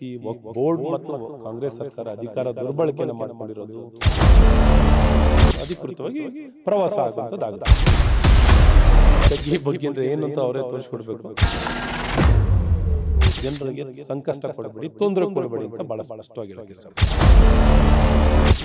ಈ ಬೋರ್ಡ್ ಮತ್ತು ಕಾಂಗ್ರೆಸ್ ಸರ್ಕಾರ ಅಧಿಕಾರ ದುರ್ಬಳಕೆ ಮಾಡಿಕೊಂಡಿರೋದು ಅಧಿಕೃತವಾಗಿ ಪ್ರವಾಸ ಆಗುವಂಥದ್ದಾಗುತ್ತೆ ತಗ್ಗಿ ಬಗ್ಗೆ ಅಂದ್ರೆ ಏನು ಅಂತ ಅವರೇ ತೋರಿಸ್ಕೊಡ್ಬೇಕು. ಜನರಿಗೆ ಸಂಕಷ್ಟ ಕೊಡಬೇಡಿ ತೊಂದರೆ ಕೊಡಬೇಡಿ ಅಂತ ಬಹಳ ಸ್ಪಷ್ಟವಾಗಿ ಹೇಳಕ್ಕೆ ಇಷ್ಟಪಡ್ತೀನಿ.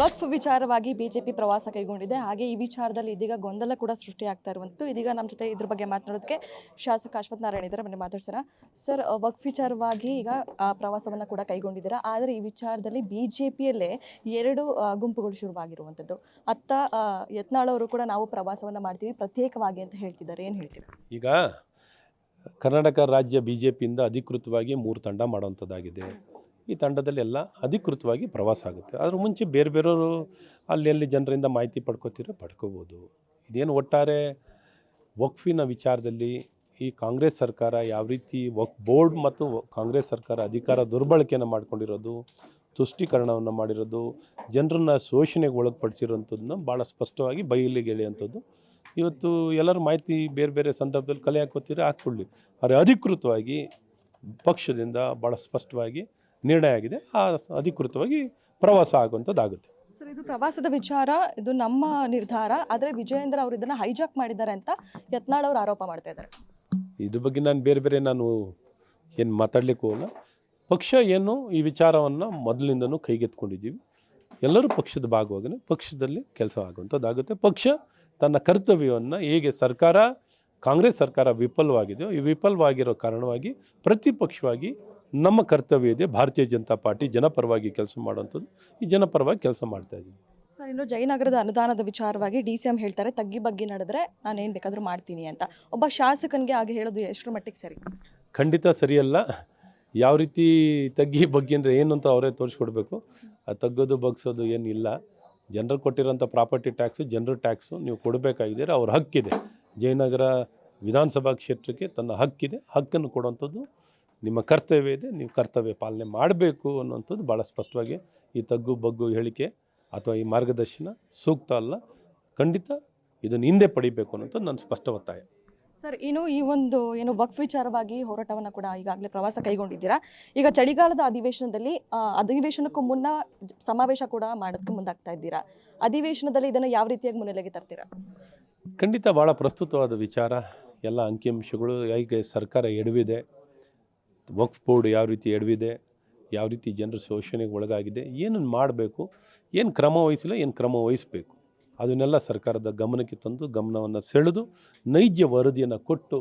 ವಕ್ಫ್ ವಿಚಾರವಾಗಿ ಬಿಜೆಪಿ ಪ್ರವಾಸ ಕೈಗೊಂಡಿದೆ. ಹಾಗೆ ಈ ವಿಚಾರದಲ್ಲಿ ಇದೀಗ ಗೊಂದಲ ಕೂಡ ಸೃಷ್ಟಿಯಾಗ್ತಾ ಇರುವಂತದ್ದು. ಇದೀಗ ನಮ್ಮ ಜೊತೆ ಇದ್ರ ಬಗ್ಗೆ ಮಾತನಾಡೋದಕ್ಕೆ ಶಾಸಕ ಅಶ್ವಥ್ ನಾರಾಯಣ ಇದ್ದಾರೆ. ಮನೆ ಮಾತಾಡ್ಸೋಣ. ಸರ್ ವಕ್ಫ್ ವಿಚಾರವಾಗಿ ಈಗ ಪ್ರವಾಸವನ್ನು ಕೂಡ ಕೈಗೊಂಡಿದ್ದೀರಾ? ಆದರೆ ಈ ವಿಚಾರದಲ್ಲಿ ಬಿಜೆಪಿಯಲ್ಲೇ ಎರಡು ಗುಂಪುಗಳು ಶುರುವಾಗಿರುವಂಥದ್ದು ಅತ್ತ ಯತ್ನಾಳವರು ಕೂಡ ನಾವು ಪ್ರವಾಸವನ್ನು ಮಾಡ್ತೀವಿ. ಪ್ರತ್ಯೇಕವಾಗಿ ಅಂತ ಹೇಳ್ತಿದ್ದಾರೆ. ಏನು ಹೇಳ್ತೀರಾ? ಈಗ ಕರ್ನಾಟಕ ರಾಜ್ಯ ಬಿ ಜೆ ಪಿಯಿಂದ ಅಧಿಕೃತವಾಗಿ ಮೂರು ತಂಡ ಮಾಡುವಂಥದ್ದಾಗಿದೆ. ಈ ತಂಡದಲ್ಲಿ ಎಲ್ಲ ಅಧಿಕೃತವಾಗಿ ಪ್ರವಾಸ ಆಗುತ್ತೆ. ಅದ್ರ ಮುಂಚೆ ಬೇರೆ ಬೇರೆಯವರು ಅಲ್ಲಿ ಅಲ್ಲಿ ಜನರಿಂದ ಮಾಹಿತಿ ಪಡ್ಕೋತಿರೋ ಪಡ್ಕೋಬೋದು. ಇದೇನು ಒಟ್ಟಾರೆ ವಕ್ಫಿನ ವಿಚಾರದಲ್ಲಿ ಈ ಕಾಂಗ್ರೆಸ್ ಸರ್ಕಾರ ಯಾವ ರೀತಿ ವಕ್ ಬೋರ್ಡ್ ಮತ್ತು ಕಾಂಗ್ರೆಸ್ ಸರ್ಕಾರ ಅಧಿಕಾರ ದುರ್ಬಳಕೆಯನ್ನು ಮಾಡ್ಕೊಂಡಿರೋದು, ತುಷ್ಟೀಕರಣವನ್ನು ಮಾಡಿರೋದು, ಜನರನ್ನ ಶೋಷಣೆಗೆ ಒಳಪಡಿಸಿರೋಂಥದ್ದನ್ನ ಭಾಳ ಸ್ಪಷ್ಟವಾಗಿ ಬಯಲಿಗೆ ಇವತ್ತು ಎಲ್ಲರ ಮಾಹಿತಿ ಬೇರೆ ಬೇರೆ ಸಂದರ್ಭದಲ್ಲಿ ಕಲೆ ಹಾಕೋತೀರಿ ಹಾಕ್ಕೊಳ್ಳಿ. ಆದರೆ ಅಧಿಕೃತವಾಗಿ ಪಕ್ಷದಿಂದ ಭಾಳ ಸ್ಪಷ್ಟವಾಗಿ ನಿರ್ಣಯ ಆಗಿದೆ. ಆ ಅಧಿಕೃತವಾಗಿ ಪ್ರವಾಸ ಆಗುವಂಥದ್ದಾಗುತ್ತೆ. ಸರ್ ಇದು ಪ್ರವಾಸದ ವಿಚಾರ ಇದು ನಮ್ಮ ನಿರ್ಧಾರ ಆದರೆ ವಿಜಯೇಂದ್ರ ಅವರು ಇದನ್ನು ಹೈಜಾಕ್ ಮಾಡಿದ್ದಾರೆ ಅಂತ ಯತ್ನಾಳ್ ಅವರು ಆರೋಪ ಮಾಡ್ತಾ ಇದ್ದಾರೆ. ಇದ್ರ ಬಗ್ಗೆ ನಾನು ಬೇರೆ ಬೇರೆ ನಾನು ಏನು ಮಾತಾಡಲಿಕ್ಕೂ ಹೋಗಲ್ಲ ಪಕ್ಷ ಏನು ಈ ವಿಚಾರವನ್ನು ಮೊದಲಿಂದನೂ ಕೈಗೆತ್ಕೊಂಡಿದ್ದೀವಿ ಎಲ್ಲರೂ ಪಕ್ಷದ ಭಾಗವಾಗಿ ಪಕ್ಷದಲ್ಲಿ ಕೆಲಸ ಆಗುವಂಥದ್ದಾಗುತ್ತೆ. ಪಕ್ಷ ತನ್ನ ಕರ್ತವ್ಯವನ್ನು ಹೇಗೆ ಸರ್ಕಾರ ಕಾಂಗ್ರೆಸ್ ಸರ್ಕಾರ ವಿಫಲವಾಗಿದೆಯೋ ಈ ವಿಫಲವಾಗಿರೋ ಕಾರಣವಾಗಿ ಪ್ರತಿಪಕ್ಷವಾಗಿ ನಮ್ಮ ಕರ್ತವ್ಯ ಇದೆ ಭಾರತೀಯ ಜನತಾ ಪಾರ್ಟಿ ಜನಪರವಾಗಿ ಕೆಲಸ ಮಾಡುವಂಥದ್ದು. ಈ ಜನಪರವಾಗಿ ಕೆಲಸ ಮಾಡ್ತಾ ಇದ್ದೀವಿ ಸರ್ ಇನ್ನು ಜಯನಗರದ ಅನುದಾನದ ವಿಚಾರವಾಗಿ ಡಿ ಸಿ ಎಂ ಹೇಳ್ತಾರೆ ತಗ್ಗಿ ಬಗ್ಗೆ ನಡೆದ್ರೆ ನಾನು ಏನು ಬೇಕಾದರೂ ಮಾಡ್ತೀನಿ ಅಂತ. ಒಬ್ಬ ಶಾಸಕನಿಗೆ ಹಾಗೆ ಹೇಳೋದು ಎಷ್ಟರ ಮಟ್ಟಿಗೆ ಸರಿ? ಖಂಡಿತ ಸರಿಯಲ್ಲ. ಯಾವ ರೀತಿ ತಗ್ಗಿ ಬಗ್ಗೆ ಅಂದರೆ ಏನು ಅಂತ ಅವರೇ ತೋರಿಸ್ಕೊಡ್ಬೇಕು. ಆ ತಗ್ಗೋದು ಬಗ್ಸೋದು ಏನಿಲ್ಲ. ಜನರು ಕೊಟ್ಟಿರೋಂಥ ಪ್ರಾಪರ್ಟಿ ಟ್ಯಾಕ್ಸು ಜನರು ಟ್ಯಾಕ್ಸು ನೀವು ಕೊಡಬೇಕಾಗಿದ್ದೀರ ಅವ್ರ ಹಕ್ಕಿದೆ. ಜಯನಗರ ವಿಧಾನಸಭಾ ಕ್ಷೇತ್ರಕ್ಕೆ ತನ್ನ ಹಕ್ಕಿದೆ. ಹಕ್ಕನ್ನು ಕೊಡುವಂಥದ್ದು ನಿಮ್ಮ ಕರ್ತವ್ಯ ಇದೆ ನೀವು ಕರ್ತವ್ಯ ಪಾಲನೆ ಮಾಡಬೇಕು ಅನ್ನುವಂಥದ್ದು ಭಾಳ ಸ್ಪಷ್ಟವಾಗಿ ಈ ತಗ್ಗು ಬಗ್ಗು ಹೇಳಿಕೆ ಅಥವಾ ಈ ಮಾರ್ಗದರ್ಶನ ಸೂಕ್ತ ಅಲ್ಲ. ಖಂಡಿತ ಇದನ್ನು ಹಿಂದೆ ಪಡಿಬೇಕು ಅನ್ನೋಂಥದ್ದು ನನ್ನ ಸ್ಪಷ್ಟ ಒತ್ತಾಯ. ಸರ್ ಇನ್ನು ಈ ಒಂದು ಏನು ವಕ್ಫ್ ವಿಚಾರವಾಗಿ ಹೋರಾಟವನ್ನು ಕೂಡ ಈಗಾಗಲೇ ಪ್ರವಾಸ ಕೈಗೊಂಡಿದ್ದೀರಾ? ಈಗ ಚಳಿಗಾಲದ ಅಧಿವೇಶನದಲ್ಲಿ ಅಧಿವೇಶನಕ್ಕೂ ಮುನ್ನ ಸಮಾವೇಶ ಕೂಡ ಮಾಡೋದಕ್ಕೆ ಮುಂದಾಗ್ತಾ ಇದ್ದೀರಾ? ಅಧಿವೇಶನದಲ್ಲಿ ಇದನ್ನು ಯಾವ ರೀತಿಯಾಗಿ ಮುನ್ನೆಲೆಗೆ ತರ್ತೀರಾ? ಖಂಡಿತ ಭಾಳ ಪ್ರಸ್ತುತವಾದ ವಿಚಾರ. ಎಲ್ಲ ಅಂಕಿಅಂಶಗಳು ಈಗ ಸರ್ಕಾರ ಎಡವಿದೆ. ವಕ್ಫ್ ಬೋರ್ಡ್ ಯಾವ ರೀತಿ ಎಡವಿದೆ ಯಾವ ರೀತಿ ಜನರ ಶೋಷಣೆಗೆ ಒಳಗಾಗಿದೆ ಏನನ್ನು ಮಾಡಬೇಕು ಏನು ಕ್ರಮ ವಹಿಸಿಲ್ಲ ಏನು ಕ್ರಮ ವಹಿಸಬೇಕು. ಅದನ್ನೆಲ್ಲ ಸರ್ಕಾರದ ಗಮನಕ್ಕೆ ತಂದು ಗಮನವನ್ನು ಸೆಳೆದು ನೈಜ ವರದಿಯನ್ನು ಕೊಟ್ಟು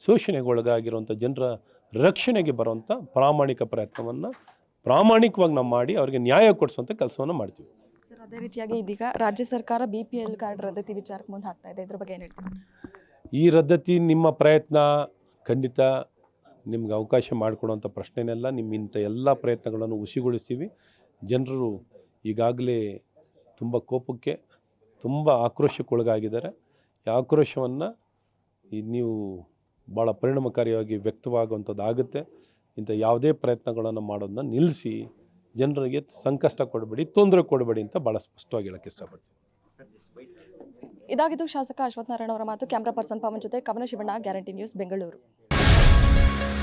ಶೋಷಣೆಗೆ ಒಳಗಾಗಿರುವಂಥ ಜನರ ರಕ್ಷಣೆಗೆ ಬರುವಂಥ ಪ್ರಾಮಾಣಿಕ ಪ್ರಯತ್ನವನ್ನು ಪ್ರಾಮಾಣಿಕವಾಗಿ ನಾವು ಮಾಡಿ ಅವರಿಗೆ ನ್ಯಾಯ ಕೊಡಿಸುವಂಥ ಕೆಲಸವನ್ನು ಮಾಡ್ತೀವಿ. ಸರ್ ಅದೇ ರೀತಿಯಾಗಿ ಇದೀಗ ರಾಜ್ಯ ಸರ್ಕಾರ ಬಿ ಪಿ ಎಲ್ ಕಾರ್ಡ್ ರದ್ದತಿ ವಿಚಾರಕ್ಕೆ ಮುಂದೆ ಹಾಕ್ತಾ ಇದೆ. ಇದ್ರ ಬಗ್ಗೆ ಏನು ಹೇಳ್ತೀವಿ ಈ ರದ್ದತಿ ನಿಮ್ಮ ಪ್ರಯತ್ನ ಖಂಡಿತ ನಿಮ್ಗೆ ಅವಕಾಶ ಮಾಡಿಕೊಡುವಂಥ ಪ್ರಶ್ನೆನೆಲ್ಲ ನಿಮ್ಮ ಇಂಥ ಎಲ್ಲ ಪ್ರಯತ್ನಗಳನ್ನು ಹುಸಿಗೊಳಿಸ್ತೀವಿ. ಜನರು ಈಗಾಗಲೇ ತುಂಬ ಕೋಪಕ್ಕೆ, ತುಂಬ ಆಕ್ರೋಶಕ್ಕೊಳಗಾಗಿದ್ದಾರೆ. ಆಕ್ರೋಶವನ್ನು ನೀವು ಭಾಳ ಪರಿಣಾಮಕಾರಿಯಾಗಿ ವ್ಯಕ್ತವಾಗುವಂಥದ್ದಾಗುತ್ತೆ. ಇಂಥ ಯಾವುದೇ ಪ್ರಯತ್ನಗಳನ್ನು ಮಾಡೋದನ್ನ ನಿಲ್ಲಿಸಿ, ಜನರಿಗೆ ಸಂಕಷ್ಟ ಕೊಡಬೇಡಿ, ತೊಂದರೆ ಕೊಡಬೇಡಿ ಅಂತ ಭಾಳ ಸ್ಪಷ್ಟವಾಗಿ ಹೇಳಕ್ಕೆ ಇಷ್ಟಪಡ್ತೀನಿ. ಇದಾಗಿದ್ದು ಶಾಸಕ ಅಶ್ವಥ್ ನಾರಾಯಣ ಅವರ ಮಾತು, ಕ್ಯಾಮ್ರಾ ಪರ್ಸನ್ ಪವನ್ ಜೊತೆ, Kavana Shivanna, guarantee news, Bengaluru.